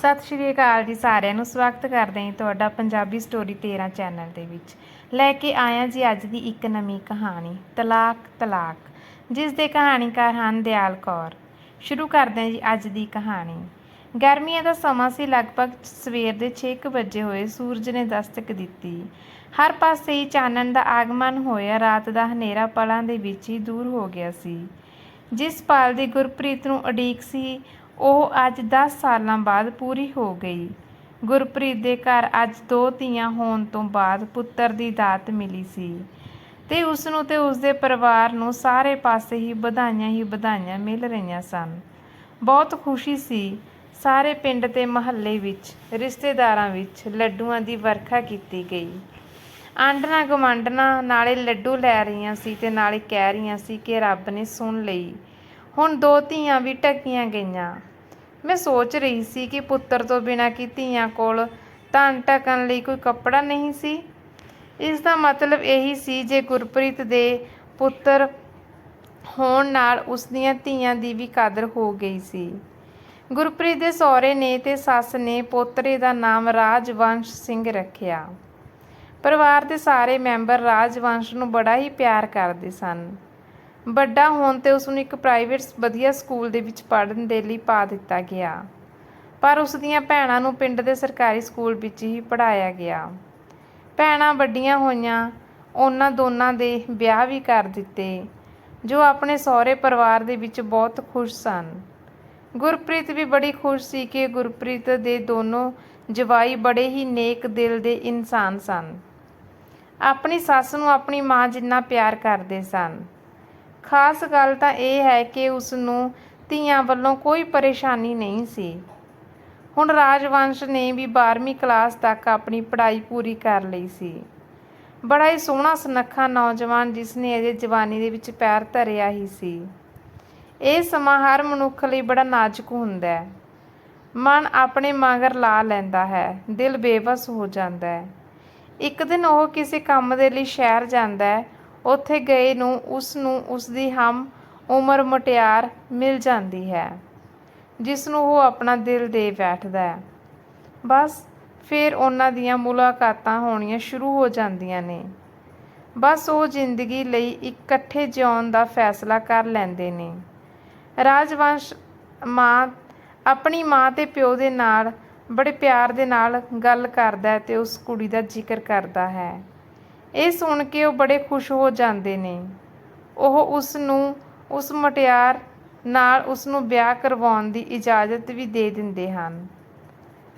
ਸਤਿ ਸ਼੍ਰੀ ਅਕਾਲ ਜੀ ਸਾਰਿਆਂ ਨੂੰ। ਸਵਾਗਤ ਕਰਦੇ ਹਾਂ ਤੁਹਾਡਾ ਪੰਜਾਬੀ ਸਟੋਰੀ 13 ਚੈਨਲ ਦੇ ਵਿੱਚ। ਲੈ ਕੇ ਆਇਆ ਜੀ ਅੱਜ ਦੀ ਇੱਕ ਨਵੀਂ ਕਹਾਣੀ, ਤਲਾਕ ਤਲਾਕ, ਜਿਸ ਦੇ ਕਹਾਣੀਕਾਰ ਹਨ ਦਿਆਲ ਕੌਰ। ਸ਼ੁਰੂ ਕਰਦੇ ਹਾਂ ਜੀ ਅੱਜ ਦੀ ਕਹਾਣੀ। ਗਰਮੀਆਂ ਦਾ ਸਮਾਂ ਸੀ, ਲਗਭਗ ਸਵੇਰ ਦੇ 6 ਵਜੇ ਹੋਏ ਸੂਰਜ ਨੇ ਦਸਤਕ ਦਿੱਤੀ। ਹਰ ਪਾਸੇ ਹੀ ਚਾਨਣ ਦਾ ਆਗਮਨ ਹੋਇਆ, ਰਾਤ ਦਾ ਹਨੇਰਾ ਪਲਾਂ ਦੇ ਵਿੱਚ ਹੀ ਦੂਰ ਹੋ ਗਿਆ ਸੀ। ਜਿਸ ਪਾਲ ਦੀ ਗੁਰਪ੍ਰੀਤ ਨੂੰ ਉਡੀਕ ਸੀ ਉਹ ਅੱਜ 10 ਸਾਲਾਂ ਬਾਅਦ ਪੂਰੀ ਹੋ ਗਈ। ਗੁਰਪ੍ਰੀਤ ਦੇ ਘਰ ਅੱਜ ਦੋ ਧੀਆਂ ਹੋਣ ਤੋਂ ਬਾਅਦ ਪੁੱਤਰ ਦੀ ਦਾਤ ਮਿਲੀ ਸੀ ਤੇ ਉਸਨੂੰ ਤੇ ਉਸ ਪਰਿਵਾਰ ਨੂੰ ਸਾਰੇ ਪਾਸੇ ਹੀ ਵਧਾਈਆਂ ਹੀ ਵਧਾਈਆਂ ਮਿਲ ਰਹੀਆਂ ਸਨ। ਬਹੁਤ ਖੁਸ਼ੀ ਸੀ ਸਾਰੇ ਪਿੰਡ ਤੇ ਮਹੱਲੇ ਵਿੱਚ, ਰਿਸ਼ਤੇਦਾਰਾਂ ਵਿੱਚ ਲੱਡੂਆਂ ਦੀ ਵਰਖਾ ਕੀਤੀ ਗਈ। ਆਂਡਣਾ ਗਵਾਂਡਣਾ ਨਾਲੇ ਲੱਡੂ ਲੈ ਰਹੀਆਂ ਸੀ ਤੇ ਨਾਲੇ ਕਹਿ ਰਹੀਆਂ ਸੀ ਕਿ ਰੱਬ ਨੇ ਸੁਣ ਲਈ। ਹੁਣ ਦੋ ਧੀਆਂ ਵੀ ਟਕੀਆਂ ਗਈਆਂ। ਮੈਂ ਸੋਚ ਰਹੀ ਸੀ ਕਿ ਪੁੱਤਰ ਤੋਂ ਬਿਨਾਂ ਕੀ ਧੀਆਂ ਕੋਲ ਧਨ ਟਕਣ ਲਈ ਕੋਈ ਕੱਪੜਾ ਨਹੀਂ ਸੀ। ਇਸ ਦਾ ਮਤਲਬ ਇਹੀ ਸੀ ਜੇ ਗੁਰਪ੍ਰੀਤ ਦੇ ਪੁੱਤਰ ਹੋਣ ਨਾਲ ਉਸ ਦੀਆਂ ਧੀਆਂ ਦੀ ਵੀ ਕਦਰ ਹੋ ਗਈ ਸੀ। ਗੁਰਪ੍ਰੀਤ ਦੇ ਸਹੁਰੇ ਨੇ ਤੇ ਸੱਸ ਨੇ ਪੋਤਰੇ ਦਾ ਨਾਮ ਰਾਜਵੰਸ਼ ਸਿੰਘ ਰੱਖਿਆ। ਪਰਿਵਾਰ ਦੇ ਸਾਰੇ ਮੈਂਬਰ ਰਾਜਵੰਸ਼ ਨੂੰ ਬੜਾ ਹੀ ਪਿਆਰ ਕਰਦੇ ਸਨ। ਵੱਡਾ ਹੋਣ ਤੇ ਉਸ ਨੂੰ ਇੱਕ ਪ੍ਰਾਈਵੇਟ ਵਧੀਆ ਸਕੂਲ ਦੇ ਵਿੱਚ ਪੜ੍ਹਨ ਦੇ ਲਈ ਪਾ ਦਿੱਤਾ ਗਿਆ। ਪਰ ਉਸ ਦੀਆਂ ਭੈਣਾਂ ਨੂੰ ਪਿੰਡ ਦੇ ਸਰਕਾਰੀ ਸਕੂਲ ਵਿੱਚ ਹੀ ਪੜ੍ਹਾਇਆ ਗਿਆ। ਭੈਣਾਂ ਵੱਡੀਆਂ ਹੋਈਆਂ, ਉਹਨਾਂ ਦੋਨਾਂ ਦੇ ਵਿਆਹ ਵੀ ਕਰ ਦਿੱਤੇ, ਜੋ ਆਪਣੇ ਸਹੁਰੇ ਪਰਿਵਾਰ ਦੇ ਵਿੱਚ ਬਹੁਤ ਖੁਸ਼ ਸਨ। ਗੁਰਪ੍ਰੀਤ ਵੀ ਬੜੀ ਖੁਸ਼ ਸੀ ਕਿ ਗੁਰਪ੍ਰੀਤ ਦੇ ਦੋਨੋਂ ਜਵਾਈ ਬੜੇ ਹੀ ਨੇਕ ਦਿਲ ਦੇ ਇਨਸਾਨ ਸਨ। ਆਪਣੀ ਸੱਸ ਨੂੰ ਆਪਣੀ ਮਾਂ ਜਿੰਨਾ ਪਿਆਰ ਕਰਦੇ ਸਨ। ਖਾਸ ਗੱਲ ਤਾਂ ਇਹ ਹੈ ਕਿ ਉਸ ਨੂੰ ਧੀਆਂ ਵੱਲੋਂ ਕੋਈ ਪਰੇਸ਼ਾਨੀ ਨਹੀਂ ਸੀ। ਹੁਣ ਰਾਜਵੰਸ਼ ਨੇ ਵੀ 12ਵੀਂ ਕਲਾਸ ਤੱਕ ਆਪਣੀ ਪੜ੍ਹਾਈ ਪੂਰੀ ਕਰ ਲਈ ਸੀ। ਬੜਾ ਹੀ ਸੋਹਣਾ ਸੁਨੱਖਾ ਨੌਜਵਾਨ ਜਿਸ ਨੇ ਅਜੇ ਜਵਾਨੀ ਦੇ ਵਿੱਚ ਪੈਰ ਧਰਿਆ ਹੀ ਸੀ। ਇਹ ਸਮਾਂ ਹਰ ਮਨੁੱਖ ਲਈ ਬੜਾ ਨਾਜ਼ੁਕ ਹੁੰਦਾ ਹੈ। ਮਨ ਆਪਣੇ ਮਗਰ ਲਾ ਲੈਂਦਾ ਹੈ, ਦਿਲ ਬੇਵਸ ਹੋ ਜਾਂਦਾ ਹੈ। ਇੱਕ ਦਿਨ ਉਹ ਕਿਸੇ ਕੰਮ ਦੇ ਲਈ ਸ਼ਹਿਰ ਜਾਂਦਾ ਹੈ ਉੱਥੇ ਗਏ ਨੂੰ ਉਸ ਨੂੰ ਉਸ ਦੀ ਹਮ ਉਮਰ ਮੁਟਿਆਰ ਮਿਲ ਜਾਂਦੀ ਹੈ, ਜਿਸ ਨੂੰ ਉਹ ਆਪਣਾ ਦਿਲ ਦੇ ਬੈਠਦਾ ਹੈ। ਬਸ ਫਿਰ ਉਹਨਾਂ ਦੀਆਂ ਮੁਲਾਕਾਤਾਂ ਹੋਣੀਆਂ ਸ਼ੁਰੂ ਹੋ ਜਾਂਦੀਆਂ ਨੇ। ਬਸ ਉਹ ਜ਼ਿੰਦਗੀ ਲਈ ਇਕੱਠੇ ਜਿਉਣ ਦਾ ਫੈਸਲਾ ਕਰ ਲੈਂਦੇ ਨੇ। ਰਾਜਵੰਸ਼ ਮਾਂ ਆਪਣੀ ਮਾਂ ਤੇ ਪਿਓ ਦੇ ਨਾਲ, ਬੜੇ ਪਿਆਰ ਦੇ ਨਾਲ ਗੱਲ ਕਰਦਾ ਹੈ ਤੇ ਉਸ ਕੁੜੀ ਦਾ ਜ਼ਿਕਰ ਕਰਦਾ ਹੈ। ਇਹ ਸੁਣ ਕੇ ਉਹ ਬੜੇ ਖੁਸ਼ ਹੋ ਜਾਂਦੇ ਨੇ। ਉਹ ਉਸ ਨੂੰ, ਉਸ ਮਟਿਆਰ ਨਾਲ ਉਸ ਨੂੰ ਵਿਆਹ ਕਰਵਾਉਣ ਦੀ ਇਜਾਜ਼ਤ ਵੀ ਦੇ ਦਿੰਦੇ ਹਨ।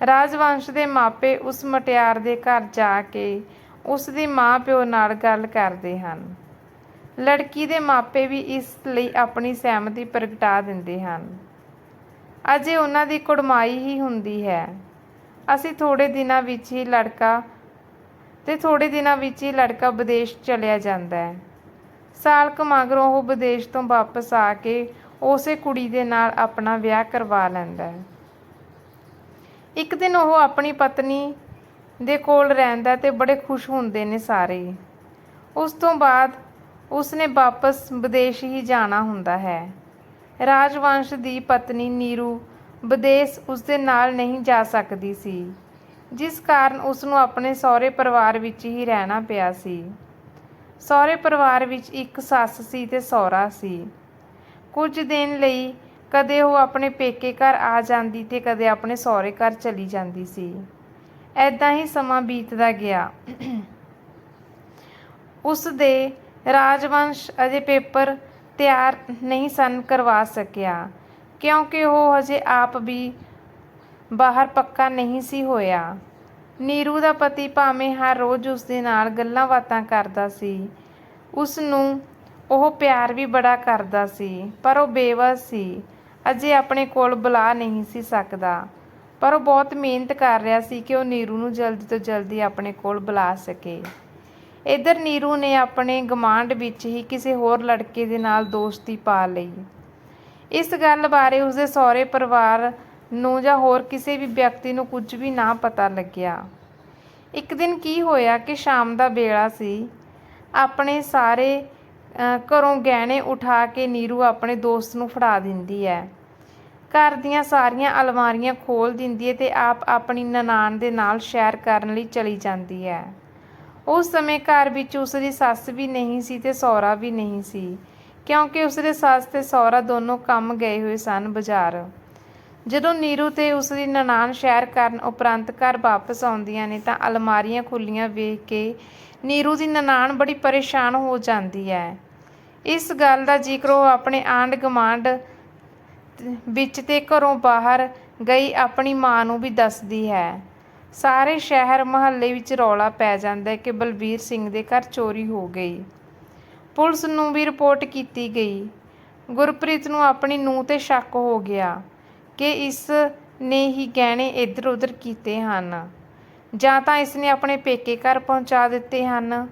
ਰਾਜਵੰਸ਼ ਦੇ ਮਾਪੇ ਉਸ ਮਟਿਆਰ ਦੇ ਘਰ ਜਾ ਕੇ ਉਸ ਦੀ ਮਾਂ ਪਿਓ ਨਾਲ ਗੱਲ ਕਰਦੇ ਹਨ। ਲੜਕੀ ਦੇ ਮਾਪੇ ਵੀ ਇਸ ਲਈ ਆਪਣੀ ਸਹਿਮਤੀ ਪ੍ਰਗਟਾ ਦਿੰਦੇ ਹਨ। ਅਜੇ ਉਹਨਾਂ ਦੀ ਕੁੜਮਾਈ ਹੀ ਹੁੰਦੀ ਹੈ। ਅਸੀਂ ਥੋੜੇ ਦਿਨਾਂ ਵਿੱਚ ਹੀ ਲੜਕਾ ਤੇ ਥੋੜੇ ਦਿਨਾਂ ਵਿੱਚ ਹੀ ਲੜਕਾ ਵਿਦੇਸ਼ ਚਲਿਆ ਜਾਂਦਾ ਹੈ। ਸਾਲ ਕੁ ਮਗਰੋਂ ਉਹ ਵਿਦੇਸ਼ ਤੋਂ ਵਾਪਸ ਆ ਕੇ ਉਸੇ ਕੁੜੀ ਦੇ ਨਾਲ ਆਪਣਾ ਵਿਆਹ ਕਰਵਾ ਲੈਂਦਾ ਹੈ। ਇੱਕ ਦਿਨ ਉਹ ਆਪਣੀ ਪਤਨੀ ਦੇ ਕੋਲ ਰਹਿੰਦਾ ਤੇ ਬੜੇ ਖੁਸ਼ ਹੁੰਦੇ ਨੇ ਸਾਰੇ। ਉਸ ਤੋਂ ਬਾਅਦ ਉਸਨੇ ਵਾਪਸ ਵਿਦੇਸ਼ ਹੀ ਜਾਣਾ ਹੁੰਦਾ ਹੈ। ਰਾਜਵੰਸ਼ ਦੀ ਪਤਨੀ ਨੀਰੂ ਵਿਦੇਸ਼ ਉਸਦੇ ਨਾਲ ਨਹੀਂ ਜਾ ਸਕਦੀ ਸੀ। ਜਿਸ ਕਾਰਨ ਉਸ ਨੂੰ ਆਪਣੇ ਸਹੁਰੇ ਪਰਿਵਾਰ ਵਿੱਚ ਹੀ ਰਹਿਣਾ ਪਿਆ ਸੀ। ਸਹੁਰੇ ਪਰਿਵਾਰ ਵਿੱਚ ਇੱਕ ਸੱਸ ਸੀ ਤੇ ਸਹੁਰਾ ਸੀ। ਕੁਝ ਦਿਨ ਲਈ ਕਦੇ ਉਹ ਆਪਣੇ ਪੇਕੇ ਘਰ ਆ ਜਾਂਦੀ ਤੇ ਕਦੇ ਆਪਣੇ ਸਹੁਰੇ ਘਰ ਚਲੀ ਜਾਂਦੀ ਸੀ। ਐਦਾਂ ਹੀ ਸਮਾਂ ਬੀਤਦਾ ਗਿਆ। ਉਸ ਦੇ ਰਾਜਵੰਸ਼ ਅਜੇ ਪੇਪਰ ਤਿਆਰ ਨਹੀਂ ਸਨ ਕਰਵਾ ਸਕਿਆ, ਕਿਉਂਕਿ ਉਹ ਹਜੇ ਆਪ ਵੀ ਬਾਹਰ ਪੱਕਾ ਨਹੀਂ ਸੀ ਹੋਇਆ। ਨੀਰੂ ਦਾ ਪਤੀ ਭਾਵੇਂ ਹਰ ਰੋਜ਼ ਉਸ ਦੇ ਨਾਲ ਗੱਲਾਂ ਬਾਤਾਂ ਕਰਦਾ ਸੀ। ਉਸ ਨੂੰ ਉਹ ਪਿਆਰ ਵੀ ਬੜਾ ਕਰਦਾ ਸੀ, ਪਰ ਉਹ ਬੇਵਸ ਸੀ। ਅਜੇ ਆਪਣੇ ਕੋਲ ਬੁਲਾ ਨਹੀਂ ਸੀ ਸਕਦਾ। ਪਰ ਉਹ ਬਹੁਤ ਮਿਹਨਤ ਕਰ ਰਿਹਾ ਸੀ ਕਿ ਉਹ ਨੀਰੂ ਨੂੰ ਜਲਦੀ ਤੋਂ ਜਲਦੀ ਆਪਣੇ ਕੋਲ ਬੁਲਾ ਸਕੇ। ਇਧਰ ਨੀਰੂ ਨੇ ਆਪਣੇ ਗਮਾਂਡ ਵਿੱਚ ਹੀ ਕਿਸੇ ਹੋਰ ਲੜਕੇ ਦੇ ਨਾਲ ਦੋਸਤੀ ਪਾ ਲਈ। ਇਸ ਗੱਲ ਬਾਰੇ ਉਸਦੇ ਸਹੁਰੇ ਪਰਿਵਾਰ ਨੂੰ ਜਾਂ ਹੋਰ ਕਿਸੇ ਵੀ ਵਿਅਕਤੀ ਨੂੰ ਕੁਝ ਵੀ ਨਾ ਪਤਾ ਲੱਗਿਆ। ਇੱਕ ਦਿਨ ਕੀ ਹੋਇਆ ਕਿ ਸ਼ਾਮ ਦਾ ਵੇਲਾ ਸੀ। ਆਪਣੇ ਸਾਰੇ ਘਰੋਂ ਗਹਿਣੇ ਉਠਾ ਕੇ ਨੀਰੂ ਆਪਣੇ ਦੋਸਤ ਨੂੰ ਫੜਾ ਦਿੰਦੀ ਹੈ। ਘਰ ਦੀਆਂ ਸਾਰੀਆਂ ਅਲਮਾਰੀਆਂ ਖੋਲ ਦਿੰਦੀ ਹੈ ਤੇ ਆਪ ਆਪਣੀ ਨਨਾਣ ਦੇ ਨਾਲ ਸ਼ੈਰ ਕਰਨ ਲਈ ਚਲੀ ਜਾਂਦੀ ਹੈ। ਉਸ ਸਮੇਂ ਘਰ ਵਿੱਚ ਉਸ ਦੀ ਸੱਸ ਵੀ ਨਹੀਂ ਸੀ ਤੇ ਸਹੁਰਾ ਵੀ ਨਹੀਂ ਸੀ, ਕਿਉਂਕਿ ਉਸ ਦੇ ਸੱਸ ਤੇ ਸਹੁਰਾ ਦੋਨੋਂ ਕੰਮ ਗਏ ਹੋਏ ਸਨ ਬਾਜ਼ਾਰ। ਜਦੋਂ ਨੀਰੂ ਤੇ ਉਸ ਦੀ ਨਨਾਣ ਸ਼ਹਿਰ ਕਰਨ ਉਪਰੰਤ ਘਰ ਵਾਪਸ ਆਉਂਦੀਆਂ ਨੇ ਤਾਂ ਅਲਮਾਰੀਆਂ ਖੁੱਲੀਆਂ ਵੇਖ ਕੇ ਨੀਰੂ ਦੀ ਨਨਾਣ ਬੜੀ ਪਰੇਸ਼ਾਨ ਹੋ ਜਾਂਦੀ ਹੈ। ਇਸ ਗੱਲ ਦਾ ਜ਼ਿਕਰ ਉਹ ਆਪਣੇ ਆਂਢ ਗੁਆਂਢ ਵਿੱਚ ਤੇ ਘਰੋਂ ਬਾਹਰ ਗਈ ਆਪਣੀ ਮਾਂ ਨੂੰ ਵੀ ਦੱਸਦੀ ਹੈ। ਸਾਰੇ ਸ਼ਹਿਰ ਮੁਹੱਲੇ ਵਿੱਚ ਰੌਲਾ ਪੈ ਜਾਂਦਾ ਹੈ ਕਿ ਬਲਬੀਰ ਸਿੰਘ ਦੇ ਘਰ ਚੋਰੀ ਹੋ ਗਈ। ਪੁਲਿਸ ਨੂੰ ਵੀ ਰਿਪੋਰਟ ਕੀਤੀ ਗਈ। ਗੁਰਪ੍ਰੀਤ ਨੂੰ ਆਪਣੀ ਨੂੰਹ ਤੇ ਸ਼ੱਕ ਹੋ ਗਿਆ। ਕਿ ਇਸ ਨੇ ਹੀ ਗਹਿਣੇ ਇੱਧਰ ਉੱਧਰ ਕੀਤੇ ਹਨ। ਜਾਂ ਤਾਂ ਇਸ ਨੇ ਆਪਣੇ ਪੇਕੇ ਘਰ ਪਹੁੰਚਾ ਦਿੱਤੇ ਹਨ।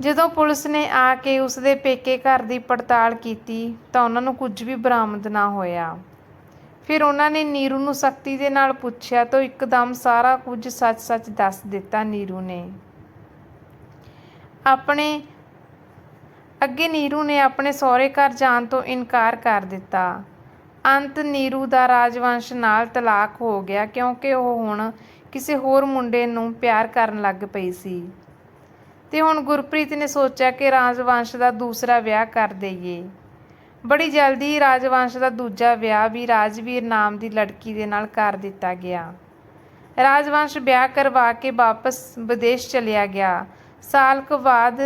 ਜਦੋਂ ਪੁਲਿਸ ਨੇ ਆ ਕੇ ਉਸ ਦੇ ਪੇਕੇ ਘਰ ਦੀ ਪੜਤਾਲ ਕੀਤੀ, ਤਾਂ ਉਹਨਾਂ ਨੂੰ ਕੁਝ ਵੀ ਬਰਾਮਦ ਨਾ ਹੋਇਆ। ਫਿਰ ਉਹਨਾਂ ਨੇ ਨੀਰੂ ਨੂੰ ਸਖਤੀ ਦੇ ਨਾਲ ਪੁੱਛਿਆ, ਤਾਂ ਇੱਕਦਮ ਸਾਰਾ ਕੁਝ ਸੱਚ-ਸੱਚ ਦੱਸ ਦਿੱਤਾ ਨੀਰੂ ਨੇ। ਆਪਣੇ, ਅੱਗੇ ਨੀਰੂ ਨੇ ਆਪਣੇ ਸਹੁਰੇ ਘਰ ਜਾਣ ਤੋਂ ਇਨਕਾਰ ਕਰ ਦਿੱਤਾ। ਅੰਤ ਨੀਰੂ ਦਾ ਰਾਜਵੰਸ਼ ਨਾਲ ਤਲਾਕ ਹੋ ਗਿਆ ਕਿਉਂਕਿ ਉਹ ਹੁਣ ਕਿਸੇ ਹੋਰ ਮੁੰਡੇ ਨੂੰ ਪਿਆਰ ਕਰਨ ਲੱਗ ਪਈ ਸੀ। ਤੇ ਹੁਣ ਗੁਰਪ੍ਰੀਤ ਨੇ ਸੋਚਿਆ ਕਿ ਰਾਜਵੰਸ਼ ਦਾ ਦੂਸਰਾ ਵਿਆਹ ਕਰ ਦੇਈਏ। ਬੜੀ ਜਲਦੀ ਰਾਜਵੰਸ਼ ਦਾ ਦੂਜਾ ਵਿਆਹ ਵੀ ਰਾਜਵੀਰ ਨਾਮ ਦੀ ਲੜਕੀ ਦੇ ਨਾਲ ਕਰ ਦਿੱਤਾ ਗਿਆ। ਰਾਜਵੰਸ਼ ਵਿਆਹ ਕਰਵਾ ਕੇ ਵਾਪਸ ਵਿਦੇਸ਼ ਚਲਿਆ ਗਿਆ। ਸਾਲ ਕੁ ਬਾਅਦ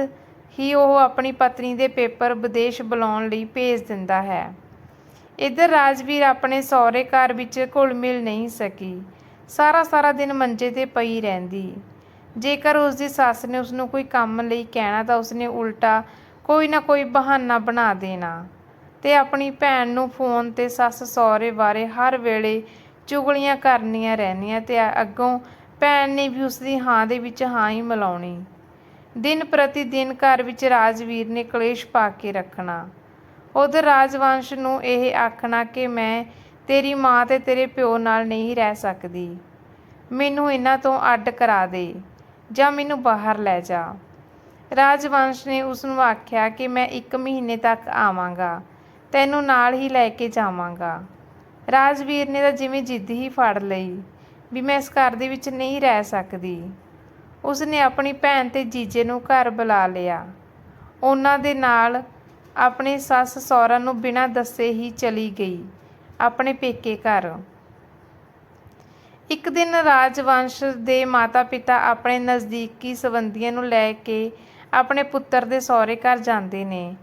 ਹੀ ਉਹ ਆਪਣੀ ਪਤਨੀ ਦੇ ਪੇਪਰ ਵਿਦੇਸ਼ ਬੁਲਾਉਣ ਲਈ ਭੇਜ ਦਿੰਦਾ ਹੈ। ਇੱਧਰ ਰਾਜਵੀਰ ਆਪਣੇ ਸਹੁਰੇ ਘਰ ਵਿੱਚ ਘੁਲ ਮਿਲ ਨਹੀਂ ਸਕੀ। ਸਾਰਾ ਸਾਰਾ ਦਿਨ ਮੰਜੇ ਤੇ ਪਈ ਰਹਿੰਦੀ। ਜੇਕਰ ਉਸ ਦੀ ਸੱਸ ਨੇ ਉਸ ਨੂੰ ਕੋਈ ਕੰਮ ਲਈ ਕਹਿਣਾ ਤਾਂ ਉਸਨੇ ਉਲਟਾ ਕੋਈ ਨਾ ਕੋਈ ਬਹਾਨਾ ਬਣਾ ਦੇਣਾ ਤੇ ਆਪਣੀ ਭੈਣ ਨੂੰ ਫੋਨ ਤੇ ਸੱਸ ਸਹੁਰੇ ਬਾਰੇ ਹਰ ਵੇਲੇ ਚੁਗਲੀਆਂ ਕਰਨੀਆਂ ਰਹਿੰਦੀਆਂ ਤੇ ਅੱਗੋਂ ਭੈਣ ਨੇ ਵੀ ਉਸ ਦੀ ਹਾਂ ਦੇ ਵਿੱਚ ਹਾਂ ਹੀ ਮਿਲਾਉਣੀ। ਦਿਨ ਪ੍ਰਤੀ ਦਿਨ ਘਰ ਵਿੱਚ ਰਾਜਵੀਰ ਨੇ ਕਲੇਸ਼ ਪਾ ਕੇ ਰੱਖਣਾ। ਉਧਰ ਰਾਜਵੰਸ਼ ਨੂੰ ਇਹ ਆਖਣਾ ਕਿ ਮੈਂ ਤੇਰੀ ਮਾਂ ਤੇ ਤੇਰੇ ਪਿਓ ਨਾਲ ਨਹੀਂ ਰਹਿ ਸਕਦੀ। ਮੈਨੂੰ ਇਹਨਾਂ ਤੋਂ ਅੱਡ ਕਰਾ ਦੇ ਜਾਂ ਮੈਨੂੰ ਬਾਹਰ ਲੈ ਜਾ। ਰਾਜਵੰਸ਼ ਨੇ ਉਸ ਨੂੰ ਆਖਿਆ ਕਿ ਮੈਂ ਇੱਕ ਮਹੀਨੇ ਤੱਕ ਆਵਾਂਗਾ, ਤੈਨੂੰ ਨਾਲ ਹੀ ਲੈ ਕੇ ਜਾਵਾਂਗਾ। ਰਾਜਵੀਰ ਨੇ ਤਾਂ ਜਿਵੇਂ ਜਿੱਦ ਹੀ ਫੜ ਲਈ ਵੀ ਮੈਂ ਇਸ ਘਰ ਦੇ ਵਿੱਚ ਨਹੀਂ ਰਹਿ ਸਕਦੀ। ਉਸ ਨੇ ਆਪਣੀ ਭੈਣ ਤੇ ਜੀਜੇ ਨੂੰ ਘਰ ਬੁਲਾ ਲਿਆ। ਉਹਨਾਂ ਦੇ ਨਾਲ ਆਪਣੇ ਸੱਸ ਸਹੁਰਾ ਨੂੰ ਬਿਨਾਂ ਦੱਸੇ ਹੀ ਚਲੀ ਗਈ, ਆਪਣੇ ਪੇਕੇ ਘਰ। ਇੱਕ ਦਿਨ ਰਾਜਵੰਸ਼ ਦੇ ਮਾਤਾ-ਪਿਤਾ ਆਪਣੇ ਨਜ਼ਦੀਕੀ ਸੰਬੰਧੀਆਂ ਨੂੰ ਲੈ ਕੇ ਆਪਣੇ ਪੁੱਤਰ ਦੇ ਸਹੁਰੇ ਘਰ ਜਾਂਦੇ ਨੇ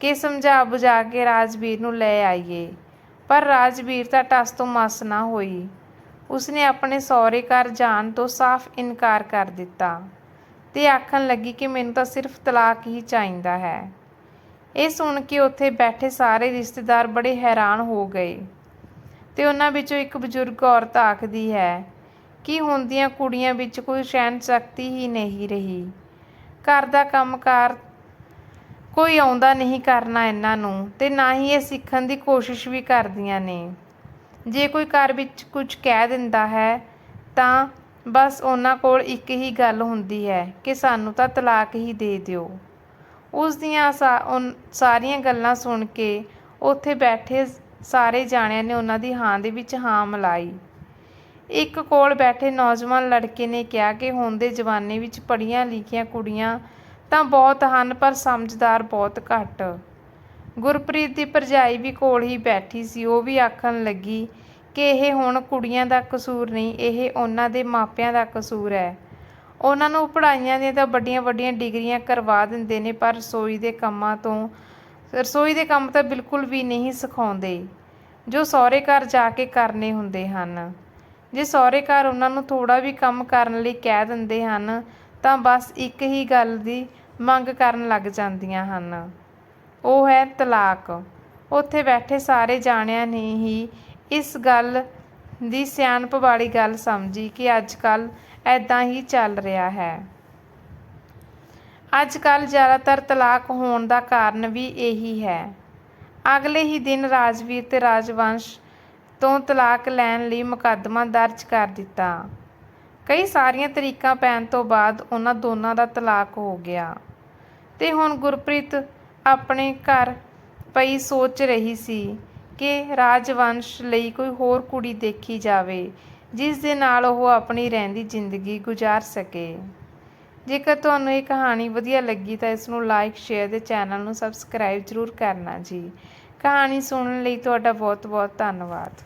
ਕਿ ਸਮਝਾ ਬੁਝਾ ਕੇ ਰਾਜਵੀਰ ਨੂੰ ਲੈ ਆਈਏ। ਪਰ ਰਾਜਵੀਰ ਤਾਂ ਟਸ ਤੋਂ ਮਸ ਨਾ ਹੋਈ। ਉਸਨੇ ਆਪਣੇ ਸਹੁਰੇ ਘਰ ਜਾਣ ਤੋਂ ਸਾਫ਼ ਇਨਕਾਰ ਕਰ ਦਿੱਤਾ ਤੇ ਆਖਣ ਲੱਗੀ ਕਿ ਮੈਨੂੰ ਤਾਂ ਸਿਰਫ ਤਲਾਕ ਹੀ ਚਾਹੀਦਾ ਹੈ। ਇਹ ਸੁਣ ਕੇ ਉੱਥੇ ਬੈਠੇ ਸਾਰੇ ਰਿਸ਼ਤੇਦਾਰ ਬੜੇ ਹੈਰਾਨ ਹੋ ਗਏ ਤੇ ਉਹਨਾਂ ਵਿੱਚੋਂ ਇੱਕ ਬਜ਼ੁਰਗ ਔਰਤ ਆਖਦੀ ਹੈ, ਕਿ ਹੁਣ ਦੀਆਂ ਕੁੜੀਆਂ ਵਿੱਚ ਕੋਈ ਸਹਿਣ ਸ਼ਕਤੀ ਹੀ ਨਹੀਂ ਰਹੀ? ਘਰ ਦਾ ਕੰਮਕਾਰ ਕੋਈ ਆਉਂਦਾ ਨਹੀਂ ਕਰਨਾ ਇਹਨਾਂ ਨੂੰ ਤੇ ਨਾ ਹੀ ਇਹ ਸਿੱਖਣ ਦੀ ਕੋਸ਼ਿਸ਼ ਵੀ ਕਰਦੀਆਂ ਨੇ। ਜੇ ਕੋਈ ਘਰ ਵਿੱਚ ਕੁਝ ਕਹਿ ਦਿੰਦਾ ਹੈ, ਤਾਂ ਬਸ ਉਹਨਾਂ ਕੋਲ ਇੱਕ ਹੀ ਗੱਲ ਹੁੰਦੀ ਹੈ ਕਿ ਸਾਨੂੰ ਤਾਂ ਤਲਾਕ ਹੀ ਦੇ ਦਿਓ। ਉਸ ਦੀਆਂ ਸਾ- ਸਾਰੀਆਂ ਗੱਲਾਂ ਸੁਣ ਕੇ ਉੱਥੇ ਬੈਠੇ ਸਾਰੇ ਜਾਣਿਆਂ ਨੇ ਉਹਨਾਂ ਦੀ ਹਾਂ ਦੇ ਵਿੱਚ ਹਾਂ ਮਿਲਾਈ। ਇੱਕ ਕੋਲ ਬੈਠੇ ਨੌਜਵਾਨ ਲੜਕੇ ਨੇ ਕਿਹਾ ਕਿ ਹੁਣ ਦੇ ਜ਼ਮਾਨੇ ਵਿੱਚ ਪੜ੍ਹੀਆਂ ਲਿਖੀਆਂ ਕੁੜੀਆਂ ਤਾਂ ਬਹੁਤ ਹਨ, ਪਰ ਸਮਝਦਾਰ ਬਹੁਤ ਘੱਟ। ਗੁਰਪ੍ਰੀਤ ਦੀ ਭਰਜਾਈ ਵੀ ਕੋਲ ਹੀ ਬੈਠੀ ਸੀ। ਉਹ ਵੀ ਆਖਣ ਲੱਗੀ ਕਿ ਇਹ ਹੁਣ ਕੁੜੀਆਂ ਦਾ ਕਸੂਰ ਨਹੀਂ, ਇਹ ਉਹਨਾਂ ਦੇ ਮਾਪਿਆਂ ਦਾ ਕਸੂਰ ਹੈ। ਉਹਨਾਂ ਨੂੰ ਪੜ੍ਹਾਈਆਂ ਦੀਆਂ ਤਾਂ ਵੱਡੀਆਂ ਵੱਡੀਆਂ ਡਿਗਰੀਆਂ ਕਰਵਾ ਦਿੰਦੇ ਨੇ, ਪਰ ਰਸੋਈ ਦੇ ਕੰਮਾਂ ਤੋਂ, ਰਸੋਈ ਦੇ ਕੰਮ ਤਾਂ ਬਿਲਕੁਲ ਵੀ ਨਹੀਂ ਸਿਖਾਉਂਦੇ, ਜੋ ਸਹੁਰੇ ਘਰ ਜਾ ਕੇ ਕਰਨੇ ਹੁੰਦੇ ਹਨ। ਜੇ ਸਹੁਰੇ ਘਰ ਉਹਨਾਂ ਨੂੰ ਥੋੜਾ ਵੀ ਕੰਮ ਕਰਨ ਲਈ ਕਹਿ ਦਿੰਦੇ ਹਨ, ਤਾਂ ਬਸ ਇੱਕ ਹੀ ਗੱਲ ਦੀ ਮੰਗ ਕਰਨ ਲੱਗ ਜਾਂਦੀਆਂ ਹਨ। ਉਹ ਹੈ ਤਲਾਕ। ਉੱਥੇ ਬੈਠੇ ਸਾਰੇ ਜਾਣਿਆਂ ਨੇ ਹੀ ਇਸ ਗੱਲ ਦੀ ਸਿਆਣਪ ਵਾਲੀ ਗੱਲ ਸਮਝੀ ਕਿ ਅੱਜ ਕੱਲ ਐਦਾਂ ਹੀ ਚੱਲ ਰਿਹਾ ਹੈ। ਅੱਜ ਕੱਲ ਜ਼ਿਆਦਾਤਰ ਤਲਾਕ ਹੋਣ ਦਾ ਕਾਰਨ ਵੀ ਇਹੀ ਹੈ। ਅਗਲੇ ਹੀ ਦਿਨ ਰਾਜਵੀਰ ਤੇ ਰਾਜਵੰਸ਼ ਤੋਂ ਤਲਾਕ ਲੈਣ ਲਈ ਮੁਕੱਦਮਾ ਦਰਜ ਕਰ ਦਿੱਤਾ। ਕਈ ਸਾਰੀਆਂ ਤਰੀਕਾਂ ਪੈਣ ਤੋਂ ਬਾਅਦ ਉਹਨਾਂ ਦੋਨਾਂ ਦਾ ਤਲਾਕ ਹੋ ਗਿਆ। ਤੇ ਹੁਣ ਗੁਰਪ੍ਰੀਤ ਆਪਣੇ ਘਰ ਪਈ ਸੋਚ ਰਹੀ ਸੀ ਕਿ ਰਾਜਵੰਸ਼ ਲਈ ਕੋਈ ਹੋਰ ਕੁੜੀ ਦੇਖੀ ਜਾਵੇ। ਜਿਸ ਦੇ ਨਾਲ ਉਹ ਆਪਣੀ ਰਹਿੰਦੀ ਜ਼ਿੰਦਗੀ ਗੁਜ਼ਾਰ ਸਕੇ। ਜੇਕਰ ਤੁਹਾਨੂੰ ਇਹ ਕਹਾਣੀ ਵਧੀਆ ਲੱਗੀ ਤਾਂ ਇਸ ਨੂੰ ਲਾਈਕ ਸ਼ੇਅਰ ਤੇ ਚੈਨਲ ਨੂੰ ਸਬਸਕ੍ਰਾਈਬ ਜ਼ਰੂਰ ਕਰਨਾ ਜੀ। ਕਹਾਣੀ ਸੁਣਨ ਲਈ ਤੁਹਾਡਾ ਬਹੁਤ ਬਹੁਤ ਧੰਨਵਾਦ।